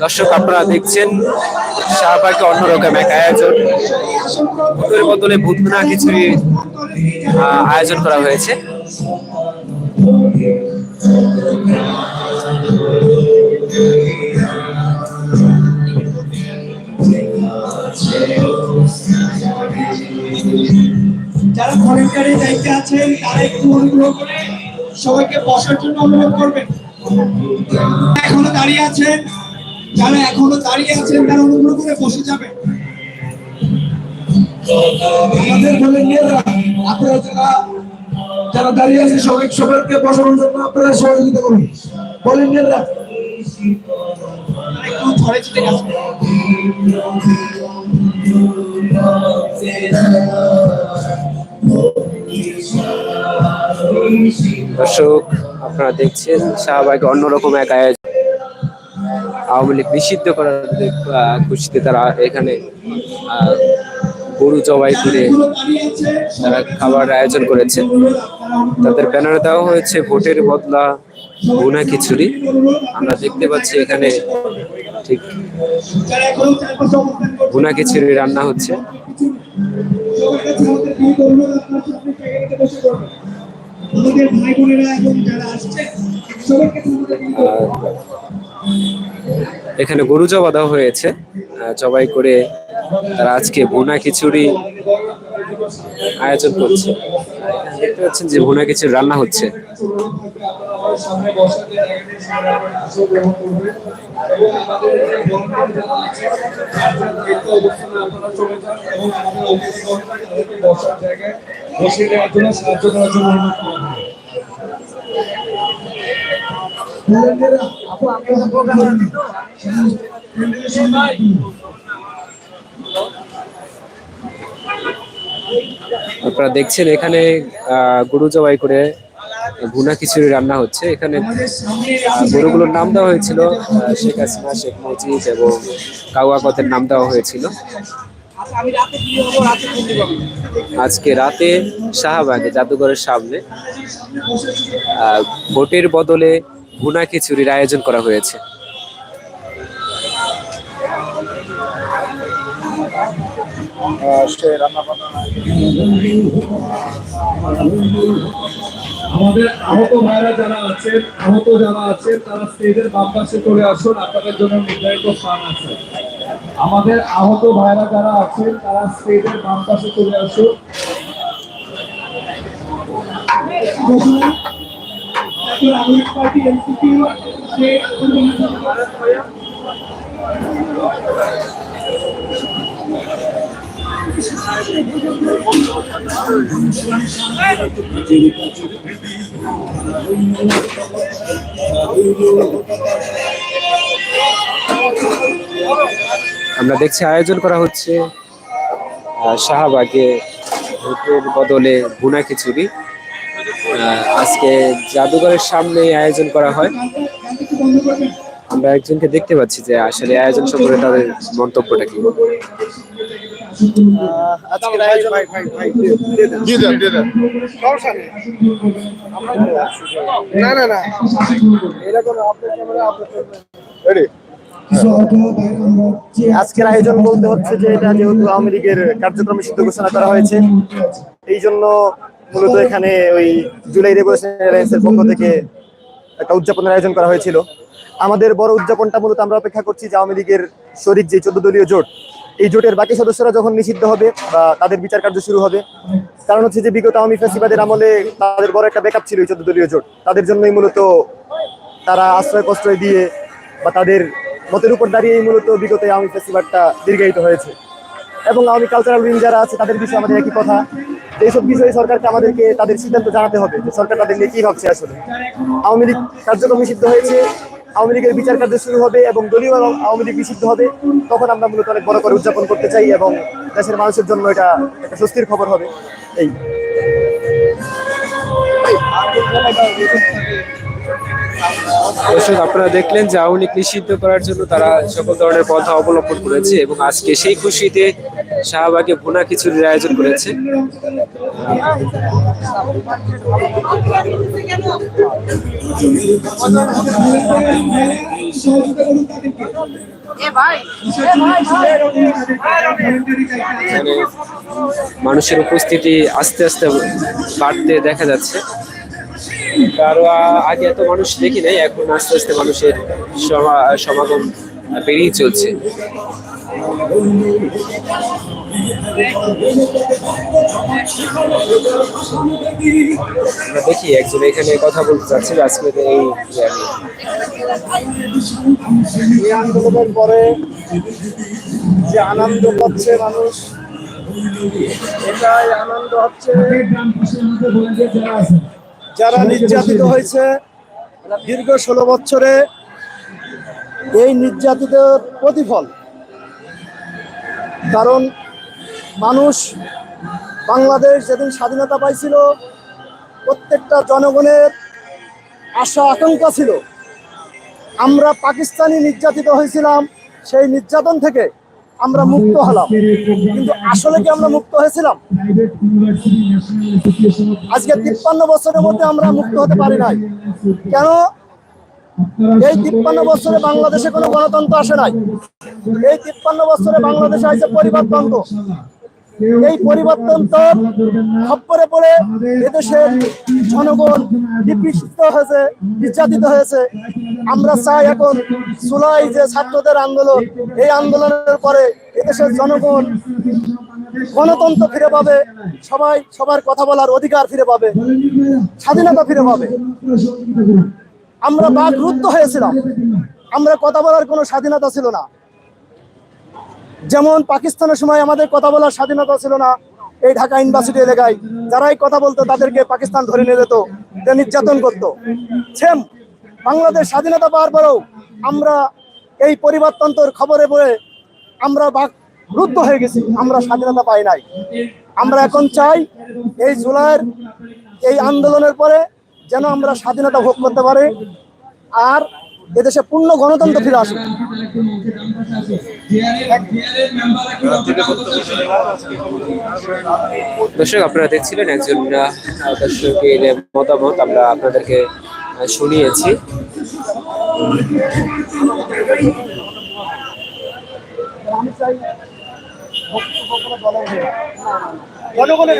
দর্শক আপনারা দেখছেন শাহবাগে অন্যরকম এক আয়োজন। ভূতের বদলে ভূত না কিছুই আহ, আয়োজন করা হয়েছে। যারা ভলেন্টারি দায়িত্বে আছেন তারা একটু অনুগ্রহ করে সবাইকে বসার জন্য অনুরোধ করবেন। এখনও দাঁড়িয়ে আছেন যারা এখনও দাঁড়িয়ে আছেন তারা অনুগ্রহ করে বসে যাবেন। আমাদের ভলেন্টিয়াররা আপনারা যারা যারা দাঁড়িয়ে আছে সবাই সবাইকে বসানোর জন্য আপনারা সহযোগিতা করুন ভলেন্টিয়াররা একটু দর্শক, আপনারা দেখছেন শাহবাগে অন্যরকম এক আয়োজন। আওয়ামী লীগ নিষিদ্ধ করার খুশিতে তারা এখানে গরু জবাই করে তারা খাবার আয়োজন করেছে তাদের ব্যানারে দেওয়া হয়েছে, ভোটের বদলা গুনা খিচুড়ি। আমরা দেখতে পাচ্ছি এখানে ঠিক গুনা খিচুড়ি রান্না হচ্ছে। আমাদের ভাই বোনেরা এবং যারা আসছে এখানে গরু জবা দেওয়া হয়েছে। আহ, জবাই করে তারা আজকে ভুনা খিচুড়ি আয়োজন করছে। দেখতে পাচ্ছেন যে ভুনা খিচুড়ি রান্না হচ্ছে। সামনে বসাতে জায়গাটি সামনে আসল গ্রহণ করবেন এবং আপনারা চলে যান এবং আমাদের অতিথিগণ তাদেরকে বসার জায়গায় বসিয়ে দেওয়ার জন্য সাহায্য করার জন্য অনুরোধ করা। আপনারা দেখছেন এখানে আহ, গরু জবাই করে ভুনা খিচুড়ি রান্না হচ্ছে। এখানে গরুগুলোর নাম দেওয়া হয়েছিল শেখ হাসিনা শেখ মুজিব এবং কাউয়া কথের নাম দেওয়া হয়েছিল। আজকে রাতে শাহবাগে জাদুঘরের সামনে আহ, ভোটের বদলে ভুনা খিচুড়ির আয়োজন করা হয়েছে। আমাদের আহত ভাইরা যারা আছেন আহত যারা আছেন তারা স্টেজের বাম পাশে চলে আসুন আপনাদের জন্য নির্ধারিত স্থান আছে। আমাদের আহত ভাইরা যারা আছেন তারা স্টেজের বাম পাশে চলে আসুন। আমরা দেখছি আয়োজন করা হচ্ছে শাহবাগে ভোটের বদলে ভুনা খিচুড়ি। আজকে জাদুঘরের সামনে আয়োজন করা হয়। আমরা একজনকে দেখতে পাচ্ছি যে আসলে আয়োজন সম্পর্কে তাদের মন্তব্যটা কি। না না না। এরকম আপনার ক্যামেরা আপনার রেডি কিছু আহত ভাইরা আমরা যে আজকের আয়োজন বলতে হচ্ছে যে এটা যেহেতু আওয়ামী লীগের কার্যক্রম সিদ্ধ ঘোষণা করা হয়েছে এই জন্য মূলত এখানে ওই জুলাই রেভলিউশন পক্ষ থেকে একটা উদযাপনের আয়োজন করা হয়েছিল। আমাদের বড় উদযাপনটা মূলত আমরা অপেক্ষা করছি যে আওয়ামী লীগের শরিক যে চোদ্দ দলীয় জোট, এই জোটের বাকি সদস্যরা যখন নিষিদ্ধ হবে বা তাদের বিচার কার্য শুরু হবে, কারণ হচ্ছে যে বিগত আওয়ামী ফ্যাসিবাদের আমলে তাদের বড় একটা ব্যাকআপ ছিল এই চোদ্দ দলীয় জোট। তাদের জন্যই মূলত তারা আশ্রয় প্রশ্রয় দিয়ে বা তাদের মতের উপর দাঁড়িয়েই মূলত বিগত এই আওয়ামী ফেস্টিভালটা দীর্ঘায়িত হয়েছে। এবং আওয়ামী কালচারাল উইং যারা আছে, তাদের বিষয়ে আমাদের একই কথা। এইসব বিষয়ে সরকারকে আমাদেরকে তাদের সিদ্ধান্ত জানাতে হবে যে সরকার তাদের নিয়ে কি ভাবছে আসলে। আওয়ামী লীগ কার্যক্রম নিষিদ্ধ হয়েছে, আওয়ামী লীগের বিচার কার্য শুরু হবে এবং দলীয় আওয়ামী লীগ নিষিদ্ধ হবে। তখন আমরা মূলত অনেক বড় করে উদযাপন করতে চাই এবং দেশের মানুষের জন্য এটা একটা স্বস্তির খবর হবে। এই। দর্শক আপনারা দেখলেন যে আওয়ামী লীগ নিষিদ্ধ করার জন্য তারা সকল ধরনের পন্থা অবলম্বন করেছে এবং আজকে সেই খুশিতে শাহবাগে ভুনা খিচুড়ির আয়োজন করেছে। মানুষের উপস্থিতি আস্তে আস্তে বাড়তে দেখা যাচ্ছে। কারও আগে এত মানুষ দেখি নাই, এখন আস্তে আস্তে মানুষের সমা- সমাগম বেড়েই চলছে দেখি, একজন এখানে কথা বলতে চাচ্ছিল, আজকে এই। এই আন্দোলনের পরে যে আনন্দ পাচ্ছে মানুষ, এটাই আনন্দ হচ্ছে যারা নির্যাতিত হয়েছে দীর্ঘ ষোলো বছরে এই নির্যাতিত প্রতিফল। কারণ মানুষ বাংলাদেশ যেদিন স্বাধীনতা পাইছিল প্রত্যেকটা জনগণের আশা আকাঙ্ক্ষা ছিল। আমরা পাকিস্তানি নির্যাতিত হয়েছিলাম সেই নির্যাতন থেকে। আমরা মুক্ত হলাম। কিন্তু আসলে কি আমরা মুক্ত হয়েছিলাম? আজকে তিপ্পান্ন বছরের মধ্যে আমরা মুক্ত হতে পারি নাই। কেন? এই তিপ্পান্ন বছরে বাংলাদেশে কোনো গণতন্ত্র আসে নাই। এই তিপ্পান্ন বছরে বাংলাদেশে আছে পরিবারতন্ত্র। এই পরিবর্তনতন্ত্র খপ্পরে পড়ে এদেশের জনগণ নিপীড়িত হয়েছে, নির্যাতিত হয়েছে। আমরা চাই এখন জুলাই যে ছাত্রদের আন্দোলন, এই আন্দোলনের পরে এদেশের জনগণ গণতন্ত্র ফিরে পাবে, সবাই সবার কথা বলার অধিকার ফিরে পাবে, স্বাধীনতা ফিরে পাবে। আমরা বাকরুদ্ধ হয়েছিলাম। আমরা কথা বলার কোনো স্বাধীনতা ছিল না। যেমন পাকিস্তানের সময় আমাদের কথা বলার স্বাধীনতা ছিল না এই ঢাকা ইউনিভার্সিটি এলাকায়, যারাই কথা বলতো তাদেরকে পাকিস্তান ধরে নিয়ে যেত নির্যাতন করতো। সেম বাংলাদেশ স্বাধীনতা পাওয়ার পরেও আমরা এই পরিবর্তনতর খবরে পড়ে আমরা বাক রুদ্ধ হয়ে গেছি, আমরা স্বাধীনতা পাই নাই। আমরা এখন চাই এই জুলাইয়ের এই আন্দোলনের পরে যেন আমরা স্বাধীনতা ভোগ করতে পারি। আর এদেশে পূর্ণ গণতন্ত্র ফিরে আসুক। দর্শক আপনারা দেখছিলেন একজন দর্শকের মতামত আমরা আপনাদেরকে শুনিয়েছি। জনগণের